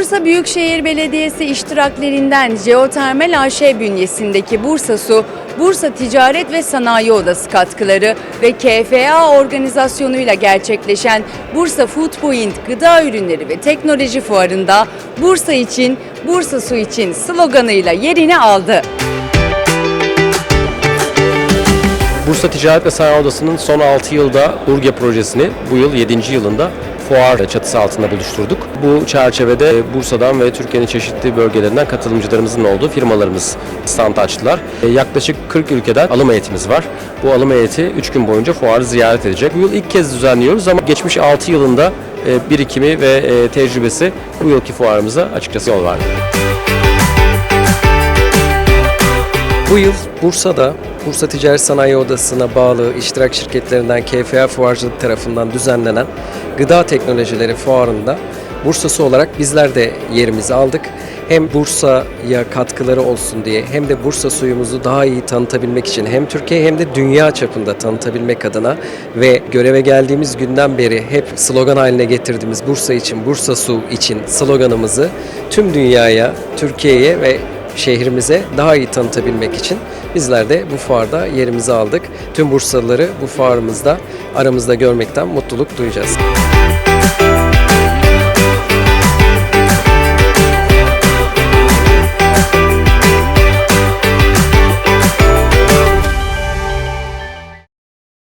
Büyükşehir Belediyesi iştiraklerinden Jeotermal AŞ bünyesindeki Bursa Su, Bursa Ticaret ve Sanayi Odası katkıları ve KFA organizasyonuyla gerçekleşen Bursa Food Point Gıda Ürünleri ve Teknoloji Fuarı'nda Bursa için, Bursa Su için sloganıyla yerini aldı. Bursa Ticaret ve Sanayi Odası'nın son 6 yılda Urge projesini bu yıl 7. yılında fuar çatısı altında buluşturduk. Bu çerçevede Bursa'dan ve Türkiye'nin çeşitli bölgelerinden katılımcılarımızın olduğu firmalarımız stand açtılar. E, Yaklaşık 40 ülkeden alım heyetimiz var. Bu alım heyeti 3 gün boyunca fuarı ziyaret edecek. Bu yıl ilk kez düzenliyoruz ama geçmiş 6 yılında e, birikimi ve e, tecrübesi bu yılki fuarımıza açıkçası yol verdi. Bu yıl Bursa'da Bursa Ticaret Sanayi Odası'na bağlı iştirak şirketlerinden KFA Fuarcılık tarafından düzenlenen Gıda Teknolojileri Fuarı'nda Bursa'sı olarak bizler de yerimizi aldık. Hem Bursa'ya katkıları olsun diye hem de Bursa suyumuzu daha iyi tanıtabilmek için hem Türkiye hem de dünya çapında tanıtabilmek adına ve göreve geldiğimiz günden beri hep slogan haline getirdiğimiz Bursa için, Bursa su için sloganımızı tüm dünyaya, Türkiye'ye ve şehrimize daha iyi tanıtabilmek için bizler de bu fuarda yerimizi aldık. Tüm Bursalıları bu fuarımızda aramızda görmekten mutluluk duyacağız.